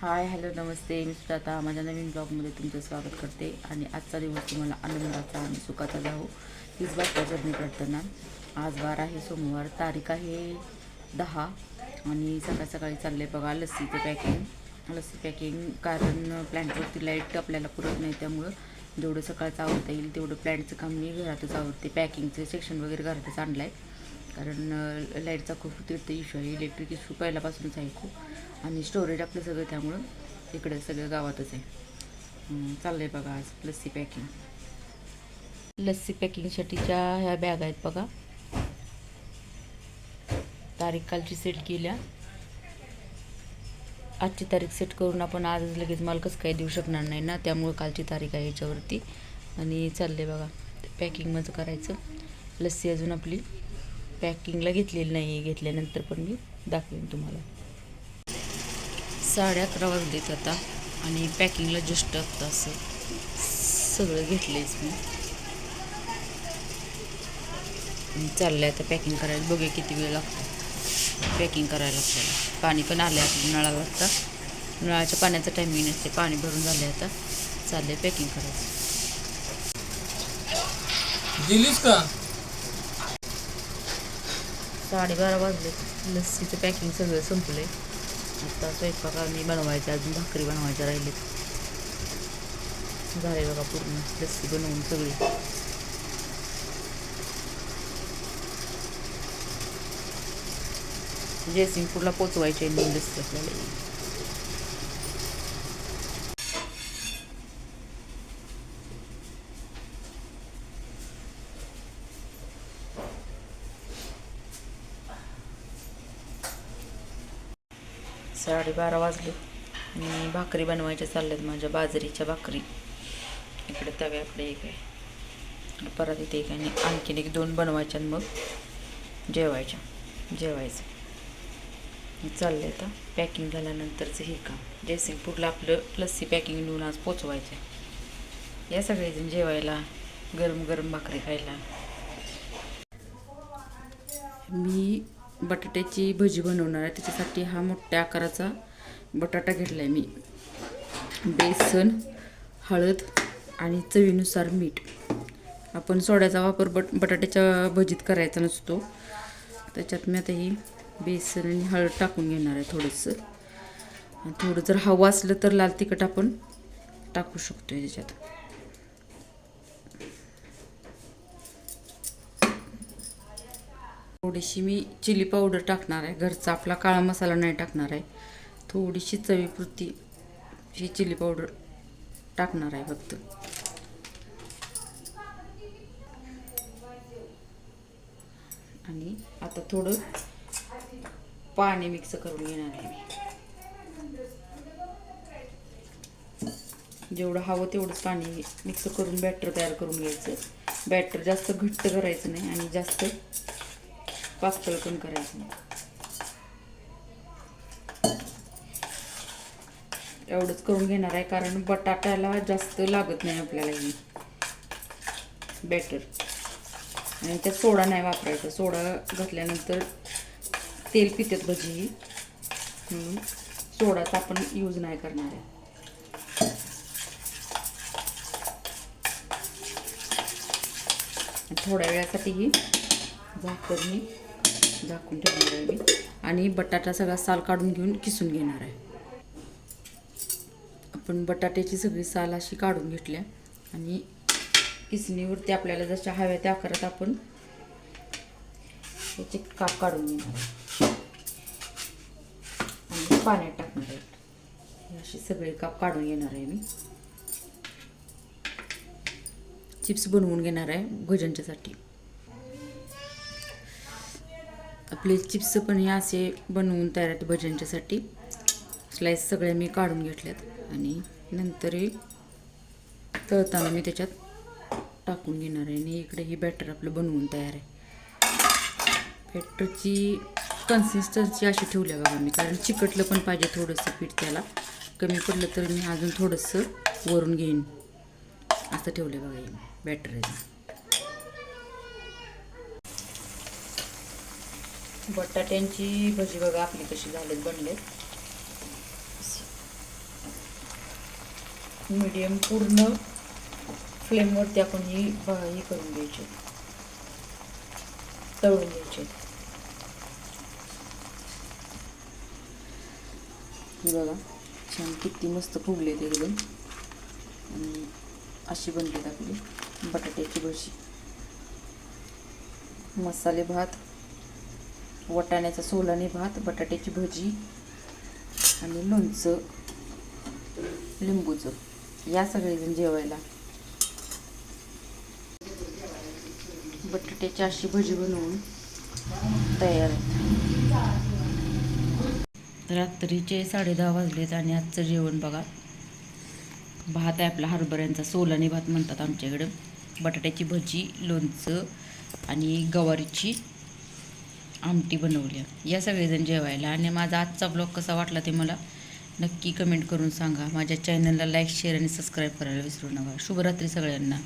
Hi hello नमस्ते. मी सुद्धा माझ्या नवीन ब्लॉगमध्ये तुमचं स्वागत करते. आणि आजचा दिवस तुम्हाला आनंदाचा आणि सुखाचा जावो हीच बातम्या जर्नी करताना आज वार आहे सोमवार. तारीख आहे दहा. आणि सकाळ सकाळी चालले बघा लस्सीचं पॅकिंग. लस्सी पॅकिंग कारण प्लॅन्टवरती लाइट आपल्याला पुरत नाही त्यामुळं जेवढं सकाळचं आवडता येईल तेवढं प्लॅन्टचं काम मी घरातच आवडते पॅकिंगचं सेक्शन वगैरे घरातच आणलं आहे कारण लाईटचा खूप तीर्थ इश्यू आहे. इलेक्ट्रिक इश्यू पहिल्यापासूनच आहे खूप. आणि स्टोरेज आपलं सगळं त्यामुळं इकडे सगळं गावातच आहे. चाललं आहे बघा आज लस्सी पॅकिंग लस्सी पॅकिंगसाठीच्या ह्या बॅग आहेत बघा. तारीख कालची सेट केल्या. आजची तारीख सेट करून आपण आजच लगेच माल काही देऊ शकणार नाही ना त्यामुळं कालची तारीख आहे याच्यावरती. आणि चालले बघा पॅकिंग माझं करायचं. लस्सी अजून आपली पॅकिंगला घेतलेली नाही घेतल्यानंतर पण मी दाखवेन तुम्हाला. साडे अकरा वाजलेत आता आणि पॅकिंगला जस्ट आत्ता असं सगळं घेतलेच मी. चाललं आहे आता पॅकिंग करायला. बघूया किती वेळ लागतो. पॅकिंग करायला आपल्याला. पाणी पण आलं आहे नळाला आता. नळाच्या पाण्याचं टायमिंग नसते पाणी भरून झालं आहे आता. चाललं आहे पॅकिंग करायचं. दिलीस का? साडेबारा वाजले. लस्सीचं पॅकिंग सगळं संपलं आहे आता आम्ही बनवायचं अजून भाकरी बनवायच्या राहिलेत झाले बघा पूर्ण. लस्सी बनवून सगळी. जयसिंगपूरला पोचवायचे दोन लस्सी आपल्याला. साडेबारा वाजले. आणि भाकरी बनवायच्या चालल्यात माझ्या बाजरीच्या भाकरी. इकडे तव्याकडे एक आहे परत इथे एक आहे आणि आणखीन एक दोन बनवायच्या आणि मग जेवायच्या. जेवायचं. चाललं आहे आता पॅकिंग झाल्यानंतरचं हे काम. जयसिंगपूरला आपलं लस्सी पॅकिंग नेऊन आज पोचवायचं आहे या सगळेजण जेवायला गरम गरम भाकरी खायला. मी बटाट्याची भजी बनवणार आहे. त्याच्यासाठी हा मोठ्या आकाराचा बटाटा घेतला आहे मी. बेसन हळद आणि चवीनुसार मीठ. आपण सोड्याचा वापर बट बटाट्याच्या भजीत करायचा नसतो. त्याच्यात मी आता ही बेसन आणि हळद टाकून घेणार आहे थोडंसं. आणि थोडं जर हवं असलं तर लाल तिखट आपण टाकू शकतो याच्यात थोडीशी मी चिली पावडर टाकणार आहे. घरचा आपला काळा मसाला नाही टाकणार आहे. थोडीशी चवीपुरती ही चिली पावडर टाकणार आहे फक्त. आणि आता थोडं पाणी मिक्स करून घेणार आहे मी. जेवढं हवं तेवढंच पाणी मिक्स करून बॅटर तयार करून घ्यायचं. बॅटर जास्त घट्ट करायचं नाही आणि जास्त पाच पण करायचं. एवढंच करून घेणार आहे कारण बटाट्याला जास्त लागत नाही आपल्याला ही. बॅटर आणि त्यात सोडा नाही वापरायचा. सोडा घातल्यानंतर तेल पितात भजी. म्हणून सोडाचा आपण यूज नाही करणार आहे. थोड्या वेळासाठी ही झाकण मी झाकून ठेवणार आहे मी. आणि बटाटा सगळा साल काढून घेऊन किसून घेणार आहे. आपण बटाट्याची सगळी साल अशी काढून घेतल्या. आणि किसणीवरती आपल्याला जशा हव्या त्या आकारात आपण त्याचे काप काढून घेणार आहे. आणि पाण्यात टाकणार आहे. अशी असे सगळे काप काढून घेणार आहे मी. चिप्स बनवून घेणार आहे भजनच्यासाठी. आपले चिप्स पण हे असे बनवून तयार आहेत भजनच्यासाठी स्लाईस सगळ्या मी काढून घेतल्यात. आणि नंतर हे तळताना मी त्याच्यात टाकून घेणार आहे. आणि इकडे ही बॅटर आपलं बनवून तयार आहे. बॅटरची कन्सिस्टन्सी अशी ठेवली आहे बघा मी. कारण चिकटलं पण पाहिजे थोडंसं पीठ त्याला. कमी पडलं तर मी अजून थोडंसं वरून घेईन. असं ठेवलं आहे बघा बॅटर आहे. बटाट्यांची भजी बघा आपली कशी झालेत बनले मीडियम पूर्ण फ्लेमवरती आपण ही ही करून घ्यायची. तळून घ्यायचे. हे बघा छान किती मस्त फुगले ते एकदम. आणि अशी बनलेत आपली बटाट्याची भजी. मसाले भात. वटाण्याचा सोलाने भात बटाट्याची भजी आणि लोणचं लिंबूचं. या सगळेजण जेवायला. बटाट्याची अशी भजी बनवून तयार रात्रीचे साडे दहा वाजलेत आणि आजचं जेवण बघा. भात आहे आपला हरभऱ्यांचा सोलानी भात म्हणतात आमच्याकडं. बटाट्याची भजी लोणचं आणि गवारीची. आमटी बनवली. आहे. या सगळेजण जेवायला. आणि माझा आजचा ब्लॉग कसा वाटला ते मला नक्की कमेंट करून सांगा. माझ्या चॅनलला लाईक शेअर आणि सबस्क्राईब करायला विसरू नका. शुभरात्री सगळ्यांना.